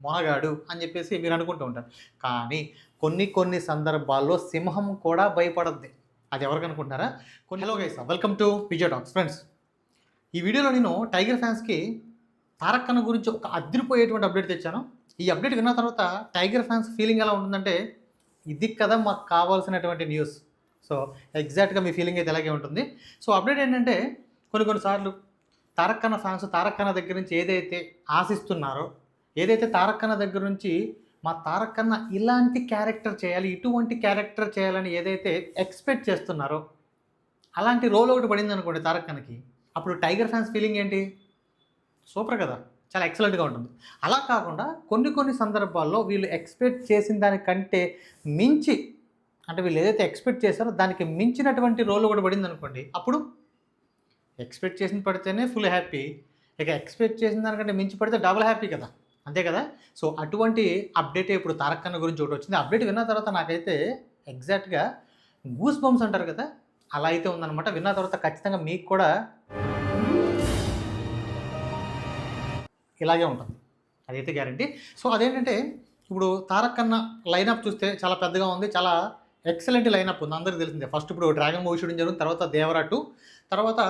మొనగాడు అని చెప్పేసి మీరు అనుకుంటూ ఉంటారు. కానీ కొన్ని కొన్ని సందర్భాల్లో సింహం కూడా భయపడద్ది. అది ఎవరికి అనుకుంటున్నారా? కొన్ని hello guys welcome to Vijay talks friends ఈ వీడియోలో నేను టైగర్ ఫ్యాన్స్కి తారక్ ఖన్నా గురించి ఒక అదిరిపోయేటువంటి అప్డేట్ తెచ్చాను. ఈ అప్డేట్ విన్న తర్వాత టైగర్ ఫ్యాన్స్ ఫీలింగ్ ఎలా ఉంటుందంటే ఇది కదా మాకు కావాల్సినటువంటి న్యూస్ సో ఎగ్జాక్ట్గా మీ ఫీలింగ్ అయితే ఇలాగే ఉంటుంది. సో అప్డేట్ ఏంటంటే కొన్ని కొన్నిసార్లు తారక్ ఫ్యాన్స్ తారక్ ఖన్నా దగ్గర నుంచి ఏదైతే ఆశిస్తున్నారో ఏదైతే తారక్ దగ్గర నుంచి మా తారక్కన్న ఇలాంటి క్యారెక్టర్ చేయాలి ఇటువంటి క్యారెక్టర్ చేయాలని ఏదైతే ఎక్స్పెక్ట్ చేస్తున్నారో అలాంటి రోల్ ఒకటి పడింది అనుకోండి తారక్ అప్పుడు టైగర్ ఫ్యాన్స్ ఫీలింగ్ ఏంటి? సూపర్ కదా చాలా ఎక్సలెంట్గా ఉంటుంది. అలా కాకుండా కొన్ని కొన్ని సందర్భాల్లో వీళ్ళు ఎక్స్పెక్ట్ చేసిన దానికంటే మించి అంటే వీళ్ళు ఏదైతే ఎక్స్పెక్ట్ చేశారో దానికి మించినటువంటి రోల్ కూడా పడింది అనుకోండి అప్పుడు ఎక్స్పెక్ట్ చేసిన పడితేనే ఫుల్ హ్యాపీ. ఇక ఎక్స్పెక్ట్ చేసిన దానికంటే మించి పడితే డబుల్ హ్యాపీ కదా. అంతే కదా? సో అటువంటి అప్డేట్ ఇప్పుడు తారక్ ఖన్న గురించి ఒకటి వచ్చింది. అప్డేట్ విన్న తర్వాత నాకైతే ఎగ్జాక్ట్గా గూస్ బంప్స్ అంటారు కదా? అలా అయితే ఉందన్నమాట. విన్న తర్వాత ఖచ్చితంగా మీకు కూడా ఇలాగే ఉంటుంది. అదైతే గ్యారంటీ. సో అదేంటంటే ఇప్పుడు తారక్ ఖన్న లైనప్ చూస్తే చాలా పెద్దగా ఉంది. చాలా ఎక్సలెంట్ లైనప్ ఉంది. అందరికీ తెలిసిందే. ఫస్ట్ ఇప్పుడు డ్రాగన్ మూవీ షూటింగ్ జరుగుతుంది తర్వాత దేవరాటు తర్వాత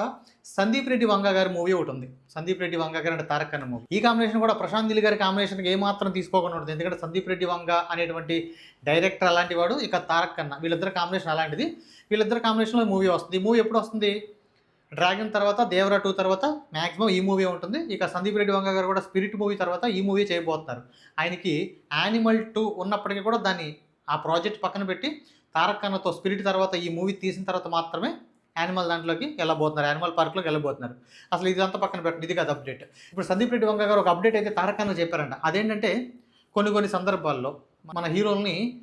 సందీప్ రెడ్డి వంగ గారి మూవీ ఒకటి ఉంది. సందీప్ రెడ్డి వంగ గారి అంటే తారక్ అన్న మూవీ ఈ కాంబినేషన్ కూడా ప్రశాంత్ దిల్ గారి కాంబినేషన్కి ఏమాత్రం తీసుకోకుండా ఉంటుంది ఎందుకంటే సందీప్ రెడ్డి వంగ అనేటువంటి డైరెక్టర్ అలాంటి వాడు ఇక తారక్ కన్నా. వీళ్ళిద్దరు కాంబినేషన్ అలాంటిది. వీళ్ళిద్దరు కాంబినేషన్లో మూవీ వస్తుంది. ఈ మూవీ ఎప్పుడు వస్తుంది? డ్రాగన్ తర్వాత దేవరా టూ తర్వాత మ్యాక్సిమం ఈ మూవీ ఉంటుంది. ఇక సందీప్ రెడ్డి వంగ గారు కూడా స్పిరిట్ మూవీ తర్వాత ఈ మూవీ చేయబోతున్నారు. ఆయనకి యానిమల్ టూ ఉన్నప్పటికీ కూడా దాన్ని ఆ ప్రాజెక్ట్ పక్కన పెట్టి తారక్ స్పిరిట్ తర్వాత ఈ మూవీ తీసిన తర్వాత మాత్రమే యానిమల్ దాంట్లోకి వెళ్ళబోతున్నారు యానిమల్ పార్క్లోకి వెళ్ళబోతున్నారు. అసలు ఇదంతా పక్కన పెట్టండి ఇది కాదు అప్డేట్ ఇప్పుడు సందీప్ రెడ్డి వంగ గారు ఒక అప్డేట్ అయితే తారక్ ఖన్నా చెప్పారంట. అదేంటంటే కొన్ని కొన్ని సందర్భాల్లో మన హీరోల్ని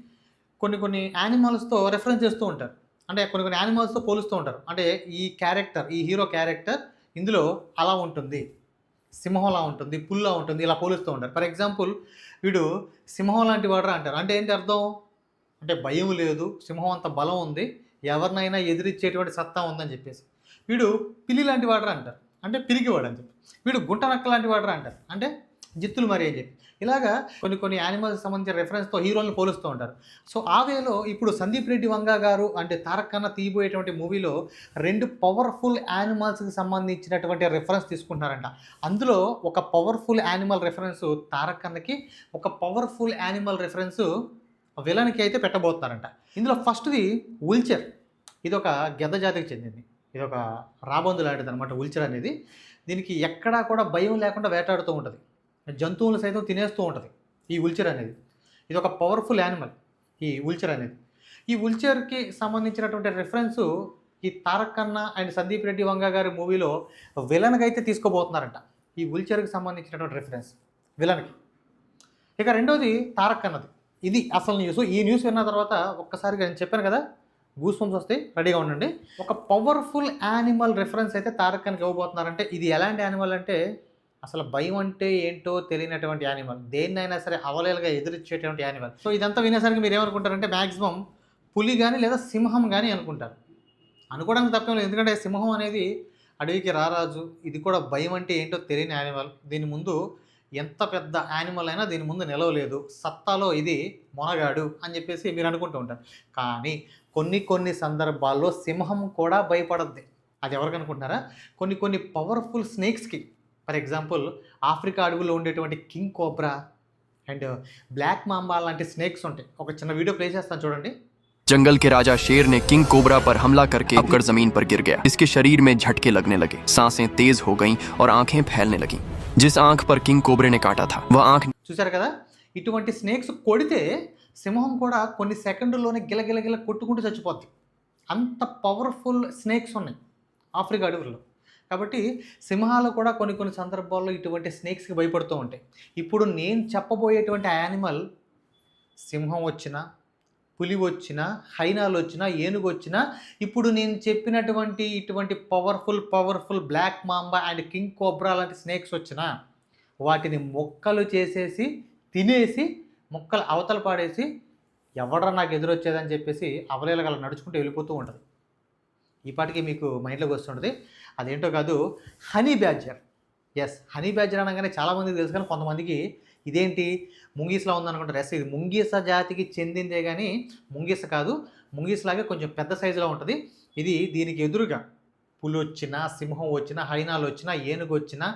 కొన్ని కొన్ని యానిమల్స్తో రెఫరెన్స్ చేస్తూ ఉంటారు. అంటే కొన్ని కొన్ని యానిమల్స్తో పోలుస్తూ ఉంటారు. అంటే ఈ క్యారెక్టర్ ఈ హీరో క్యారెక్టర్ ఇందులో అలా ఉంటుంది సింహంలా ఉంటుంది పుల్లా ఉంటుంది ఇలా పోలుస్తూ ఉంటారు. ఫర్ ఎగ్జాంపుల్ వీడు సింహం లాంటి వాడరా అంటారు. అంటే ఏంటి అర్థం? అంటే భయం లేదు సింహం అంత బలం ఉంది ఎవరినైనా ఎదిరించేటువంటి సత్తా ఉందని చెప్పేసి. వీడు పిల్లి లాంటి వాడరా అంటారు. అంటే పిరిగివాడు అని చెప్పి. వీడు గుంట నక్క లాంటి వాడరా అంటారు. అంటే జిత్తులు మరి అని చెప్పి. ఇలాగా కొన్ని కొన్ని యానిమల్స్ సంబంధించిన రెఫరెన్స్తో హీరోలను పోలుస్తూ ఉంటారు. సో ఆ వేలో ఇప్పుడు సందీప్ రెడ్డి వంగ గారు అంటే తారక్ ఖన్నా తీయబోయేటువంటి మూవీలో రెండు పవర్ఫుల్ యానిమల్స్కి సంబంధించినటువంటి రెఫరెన్స్ తీసుకుంటున్నారంట. అందులో ఒక పవర్ఫుల్ యానిమల్ రెఫరెన్స్ తారక్ ఒక పవర్ఫుల్ యానిమల్ రెఫరెన్స్ విలన్కి అయితే పెట్టబోతున్నారంట. ఇందులో ఫస్ట్ది ఉల్చర్. ఇది ఒక గెద్ద జాతికి చెందింది. ఇది ఒక రాబందు లాంటిది అనమాట ఉల్చర్ అనేది. దీనికి ఎక్కడా కూడా భయం లేకుండా వేటాడుతూ ఉంటుంది. జంతువులు సైతం తినేస్తూ ఉంటుంది ఈ ఉల్చర్ అనేది. ఇది ఒక పవర్ఫుల్ యానిమల్ ఈ ఉల్చర్ అనేది. ఈ ఉల్చర్కి సంబంధించినటువంటి రిఫరెన్సు ఈ తారక్ ఖన్నా అండ్ సందీప్ రెడ్డి వంగ గారి మూవీలో విలన్కి అయితే తీసుకోబోతున్నారంట ఈ ఉల్చర్కి సంబంధించినటువంటి రిఫరెన్స్ విలన్కి. ఇక రెండోది తారక్కన్నది ఇది అసలు న్యూస్ ఈ న్యూస్ విన్న తర్వాత ఒక్కసారిగా నేను చెప్పాను కదా గూస్ పంప్స్ వస్తాయి రెడీగా ఉండండి. ఒక పవర్ఫుల్ యానిమల్ రెఫరెన్స్ అయితే తారకానికి ఇవ్వబోతున్నారంటే ఇది ఎలాంటి యానిమల్ అంటే అసలు భయం అంటే ఏంటో తెలియనటువంటి యానిమల్ దేన్నైనా సరే అవలేలుగా ఎదురిచ్చేటువంటి యానిమల్ సో ఇదంతా వినేసరికి మీరు ఏమనుకుంటారంటే మ్యాక్సిమం పులి కానీ లేదా సింహం కానీ అనుకుంటారు. అనుకోవడానికి తప్పేం లేదు. ఎందుకంటే సింహం అనేది అడవికి రారాజు. ఇది కూడా భయం అంటే ఏంటో తెలియని యానిమల్ దీని ముందు ఎంత పెద్ద యానిమల్ అయినా దీని ముందు నిలవలేదు సత్తాలో ఇది మొనగాడు అని చెప్పేసి మీరు అనుకుంటూ ఉంటారు కానీ కొన్ని కొన్ని సందర్భాల్లో సింహం కూడా భయపడద్ది అది ఎవరికి అనుకుంటున్నారా కొన్ని కొన్ని పవర్ఫుల్ స్నేక్స్కి ఫర్ ఎగ్జాంపుల్ ఆఫ్రికా అడవుల్లో ఉండేటువంటి king cobra and black mamba లాంటి స్నేక్స్ ఉంటాయి ఒక చిన్న వీడియో ప్లే చేస్తాను చూడండి जंगल के राजा शेर ने किंग कोबरा पर हमला करके अकड़ जमीन पर गिर गया इसके शरीर में झटके लगने लगे सांसें तेज हो गईं और आंखें फैलने लगीं జిస్ ఆంఖ్ పర్ కింగ్ కోబ్రే నే కాటా థా వా ఆంఖ్ చూసారు కదా? ఇటువంటి స్నేక్స్ కొడితే సింహం కూడా కొన్ని సెకండ్లోనే గిలగిలగిల కొట్టుకుంటూ చచ్చిపోద్ది. అంత పవర్ఫుల్ స్నేక్స్ ఉన్నాయి ఆఫ్రికా అడవుల్లో. కాబట్టి సింహాలు కూడా కొన్ని కొన్ని సందర్భాల్లో ఇటువంటి స్నేక్స్కి భయపడుతూ ఉంటాయి. ఇప్పుడు నేను చెప్పబోయేటువంటి యానిమల్ సింహం వచ్చినా పులి వచ్చినా హైనాలు వచ్చినా ఏనుగు వచ్చినా ఇప్పుడు నేను చెప్పినటువంటి ఇటువంటి powerful powerful black mamba and king cobra లాంటి స్నేక్స్ వచ్చినా వాటిని మొక్కలు చేసేసి తినేసి మొక్కలు అవతల పాడేసి ఎవడరా నాకు ఎదురొచ్చేదని చెప్పేసి అవలేలగల నడుచుకుంటూ వెళ్ళిపోతూ ఉంటుంది. ఈ పాటికి మీకు మైండ్లోకి వస్తుంటుంది. అదేంటో కాదు honey badger yes honey badger అనగానే చాలామందికి తెలుసు కానీ కొంతమందికి ఇదేంటి? ముంగీస్లా ఉందనుకుంటారు. ఎస్ ఇది ముంగీస జాతికి చెందిందే కానీ ముంగీస కాదు. ముంగీస్లాగే కొంచెం పెద్ద సైజులో ఉంటుంది. ఇది దీనికి ఎదురుగా పులి వచ్చినా సింహం వచ్చినా హైనాలు వచ్చినా ఏనుగు వచ్చినా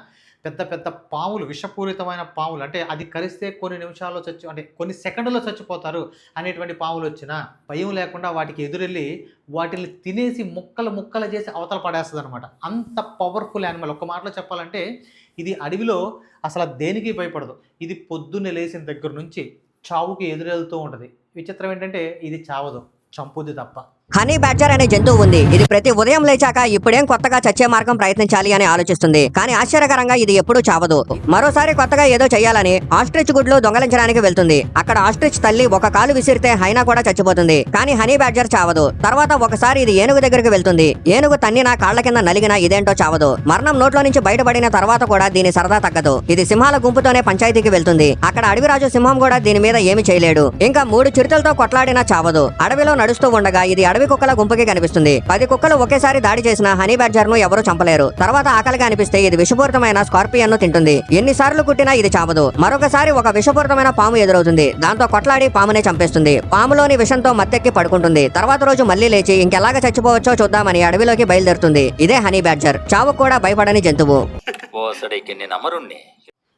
పెద్ద పెద్ద పాములు విషపూరితమైన పాములు అంటే అది కరిస్తే కొన్ని నిమిషాల్లో చచ్చి అంటే కొన్ని సెకండ్లో చచ్చిపోతారు అనేటువంటి పాములు వచ్చినా భయం లేకుండా వాటికి ఎదురెళ్ళి వాటిని తినేసి ముక్కలు ముక్కలు చేసి అవతల పడేస్తుంది అనమాట అంత పవర్ఫుల్ యానిమల్. ఒక మాటలో చెప్పాలంటే ఇది అడవిలో అసలు దేనికి భయపడదు. ఇది పొద్దున్నే లేచిన దగ్గర నుంచి చావుకి ఎదురెళ్తూ ఉంటుంది. విచిత్రం ఏంటంటే ఇది చావదు. చంపుద్ది తప్ప. హనీ బ్యాడ్జర్ అనే జంతువు ఉంది. ఇది ప్రతి ఉదయం లేచాక ఇప్పుడేం కొత్తగా చచ్చే మార్గం ప్రయత్నించాలి అని ఆలోచిస్తుంది. కానీ ఆశ్చర్యకరంగా ఇది ఎప్పుడూ చావదు. మరోసారి కొత్తగా ఏదో చేయాలని ఆస్ట్రిచ్ గుడ్లు దొంగలించడానికి వెళ్తుంది. అక్కడ ఆస్ట్రిచ్ తల్లి ఒక కాలు విసిరితే హైనా కూడా చచ్చిపోతుంది. కానీ హనీ బ్యాడ్జర్ చావదు. తర్వాత ఒకసారి ఇది ఏనుగు దగ్గరికి వెళ్తుంది. ఏనుగు తన్నినా కాళ్ళ కింద నలిగిన ఇదేంటో చావదు. మరణం నోట్లో నుంచి బయటపడిన తర్వాత కూడా దీని సరదా తగ్గదు. ఇది సింహాల గుంపుతోనే పంచాయతీకి వెళ్తుంది. అక్కడ అడవిరాజు సింహం కూడా దీని మీద ఏమి చేయలేడు. ఇంకా మూడు చిరుతలతో కొట్లాడినా చావదు. అడవిలో నడుస్తూ ఉండగా ఇది అడవి కుక్కల గుంపుకి కనిపిస్తుంది. పది కుక్కలు ఒకేసారి దాడి చేసిన హనీ బ్యాడ్జర్ను ఎవరూ చంపలేరు. తర్వాత ఆకలిగా అనిపిస్తే ఇది విషపూరితమైన స్కార్పియన్ను తింటుంది. ఎన్నిసార్లు కుట్టినా ఇది చావదు. మరొకసారి ఒక విషపూరితమైన పాము ఎదురవుతుంది. దాంతో కొట్లాడి పామునే చంపేస్తుంది. పాములోని విషంతో మత్తెక్కి పడుకుంటుంది. తర్వాత రోజు మళ్ళీ లేచి ఇంకెలాగ చచ్చిపోవచ్చో చూద్దామని అడవిలోకి బయలుదేరుతుంది. ఇదే హనీ బ్యాడ్జర్ చావు కూడా భయపడని జంతువు.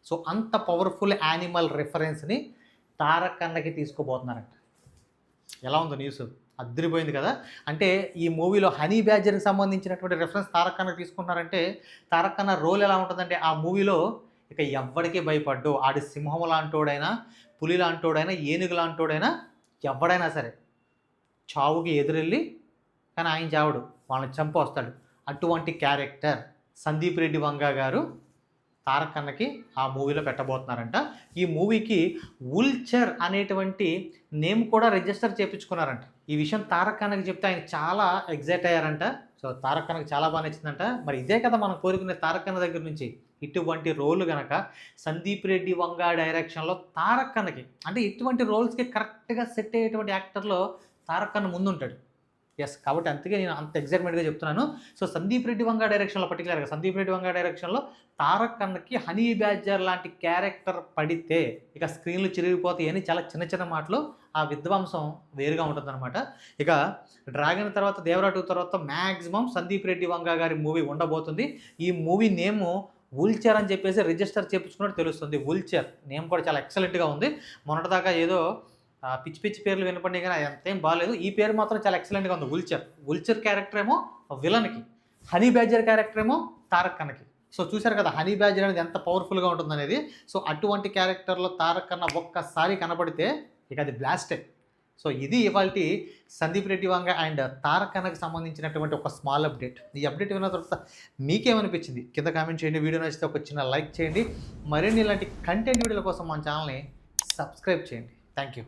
సో అంత పవర్ఫుల్ యానిమల్ రెఫరెన్స్ని తారక్ అన్నకి తీసుకుపోతున్నారంట. ఎలా ఉందో న్యూస్? అద్దరిపోయింది కదా. అంటే ఈ మూవీలో హనీ బ్యాజర్కి సంబంధించినటువంటి రెఫరెన్స్ తారక్ ఖన్నా తీసుకున్నారంటే తారక్ ఖన్నా రోల్ ఎలా ఉంటుందంటే ఆ మూవీలో ఇక ఎవ్వడికి భయపడ్డు. ఆడి సింహం లాంటోడైనా పులి లాంటోడైనా ఏనుగు లాంటోడైనా ఎవడైనా సరే చావుకి ఎదురెళ్ళి కానీ ఆయన చావుడు. వాళ్ళని చంపు వస్తాడు అటువంటి క్యారెక్టర్ సందీప్ రెడ్డి వంగ గారు తారక్ అన్నకి ఆ మూవీలో పెట్టబోతున్నారంట. ఈ మూవీకి ఉల్చర్ అనేటువంటి నేమ్ కూడా రిజిస్టర్ చేయించుకున్నారంట ఈ విషయం తారక్ అన్నకి చెప్తే ఆయన చాలా ఎగ్జైట్ అయ్యారంట. సో తారక్ అన్నకి చాలా బాగా నచ్చిందంట. మరి ఇదే కదా మనం కోరుకునే తారక్ అన్న దగ్గర నుంచి ఇటువంటి రోల్ గనక సందీప్ రెడ్డి వంగ డైరెక్షన్లో తారక్ అన్నకి అంటే ఇటువంటి రోల్స్కి కరెక్ట్గా సెట్ అయ్యేటువంటి యాక్టర్లో తారక్ అన్న ముందుంటాడు. ఎస్ కాబట్టి అందుకే నేను అంత ఎగ్జైట్మెంట్గా చెప్తున్నాను. సో సందీప్ రెడ్డి వంగ డైరెక్షన్లో పర్టికులర్గా సందీప్ రెడ్డి వంగ డైరెక్షన్లో తారక్ అన్నకి హనీ బ్యాజర్ లాంటి క్యారెక్టర్ పడితే ఇక స్క్రీన్లు చిరిగిపోతాయి అని చాలా చిన్న చిన్న మాటలు ఆ విధ్వంసం వేరుగా ఉంటుందన్నమాట. ఇక డ్రాగన్ తర్వాత దేవరాటు తర్వాత మ్యాక్సిమం సందీప్ రెడ్డి వంగ గారి మూవీ ఉండబోతుంది. ఈ మూవీ నేము ఉల్చర్ అని చెప్పేసి రిజిస్టర్ చేయించుకున్నట్టు తెలుస్తుంది. ఉల్చర్ నేమ్ కూడా చాలా ఎక్సలెంట్గా ఉంది. మొన్నటిదాకా ఏదో పిచ్చి పిచ్చి పేర్లు వినపడినాయి కానీ అంతేం బాగాలేదు ఈ పేరు మాత్రం చాలా ఎక్సలెంట్గా ఉంది. ఉల్చర్ ఉల్చర్ క్యారెక్టర్ ఏమో విలన్కి హనీ బ్యాజర్ క్యారెక్టర్ ఏమో తారక్ అన్నకి సో చూశారు కదా హనీ బ్యాజర్ అనేది ఎంత పవర్ఫుల్గా ఉంటుందనేది సో అటువంటి క్యారెక్టర్లో తారక్ అన్న ఒక్కసారి కనపడితే ఇక అది బ్లాస్టే సో ఇది ఇవాళ సందీప్ రెడ్డి వంగ అండ్ తారక్ అన్నకు సంబంధించినటువంటి ఒక స్మాల్ అప్డేట్ ఈ అప్డేట్ విన్న తర్వాత మీకేమనిపించింది? కింద కామెంట్ చేయండి. వీడియో నచ్చితే ఒక చిన్న లైక్ చేయండి. మరిన్ని ఇలాంటి కంటెంట్ వీడియోల కోసం మన ఛానల్ని సబ్స్క్రైబ్ చేయండి. Thank you